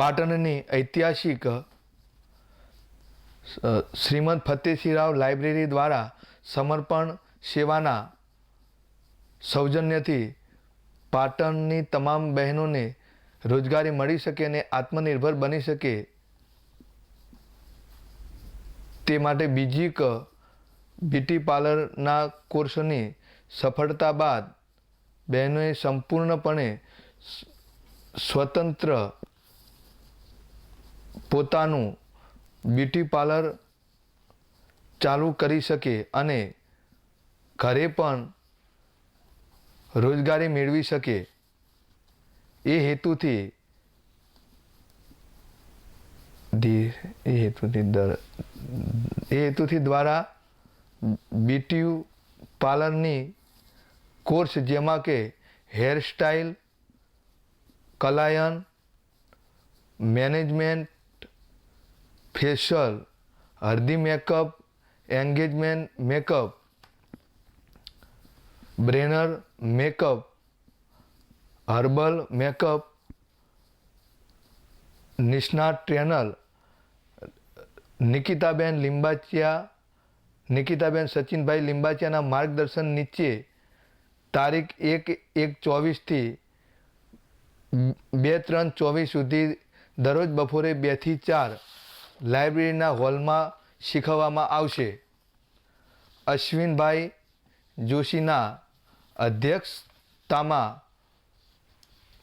પાટણની ઐતિહાસિક શ્રીમદ ફતેસિંહરાવ લાઇબ્રેરી દ્વારા સમર્પણ સેવાના સૌજન્યથી પાટણની તમામ બહેનોને રોજગારી મળી શકે અને આત્મનિર્ભર બની શકે. તે માટે બીજી ક, બ્યુટી પાર્લરના કોર્સની સફળતા બાદ બહેનોએ સંપૂર્ણપણે સ્વતંત્ર પોતાનું બ્યુટી પાર્લર ચાલુ કરી શકે અને ઘરે પણ રોજગારી મેળવી શકે, એ હેતુથી એ હેતુથી દર, એ હેતુથી દ્વારા બ્યુટી પાર્લરની કોર્સ જેમાં કે હેરસ્ટાઇલ, કલાયન, મેનેજમેન્ટ ફેશિયલ હળદી મેકઅપ એન્ગેજમેન્ટ મેકઅપ બ્રેનર મેકઅપ હર્બલ મેકઅપ નિષ્ણાત ટ્રેનર નિકિતાબેન લિંબાચિયા નિકિતાબેન સચિનભાઈ લિંબાચિયાના માર્ગદર્શન નીચે તારીખ એક એક ચોવીસથી બે ત્રણ ચોવીસ સુધી દરરોજ બપોરે બેથી ચાર લાઇબ્રેરીના હોલમાં શીખવવામાં આવશે. અશ્વિનભાઈ જોશીના અધ્યક્ષતામાં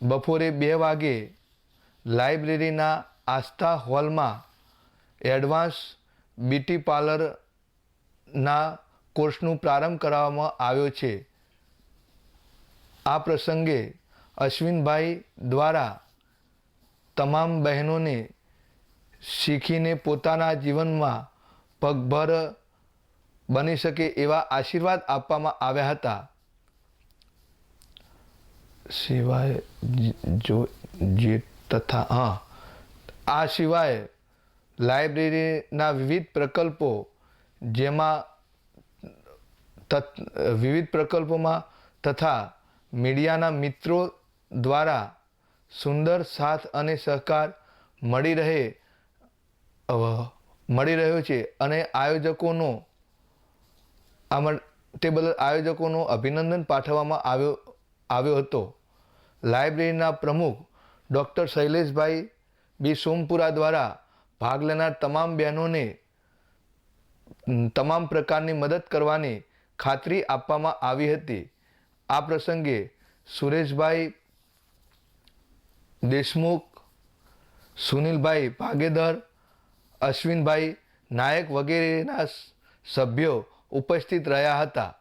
બપોરે બે વાગે લાઇબ્રેરીના આસ્થા હોલમાં એડવાન્સ બ્યુટી પાર્લરના કોર્સનું પ્રારંભ કરાવવામાં આવ્યો છે. આ પ્રસંગે અશ્વિનભાઈ દ્વારા તમામ બહેનોને શીખીને પોતાના જીવનમાં પગભર બની શકે એવા આશીર્વાદ આપવામાં આવ્યા હતા. સિવાય જો જે તથા, હા. આ સિવાય લાઇબ્રેરીના વિવિધ પ્રકલ્પો જેમાં તત- વિવિધ પ્રકલ્પોમાં તથા મીડિયાના મિત્રો દ્વારા સુંદર સાથ અને સહકાર મળી રહે મળી રહ્યો છે અને આયોજકોનો આમાં તે બદલ આયોજકોનો અભિનંદન પાઠવવામાં આવ્યો આવ્યો હતો. લાઇબ્રેરીના પ્રમુખ ડૉક્ટર શૈલેષભાઈ બી સોમપુરા દ્વારા ભાગ લેનાર તમામ બહેનોને તમામ પ્રકારની મદદ કરવાની ખાતરી આપવામાં આવી હતી. આ પ્રસંગે સુરેશભાઈ દેશમુખ, સુનિલભાઈ ભાગેદર અશ્વિનભાઈ નાયક વગેરેના સભ્યો ઉપસ્થિત રહ્યા હતા.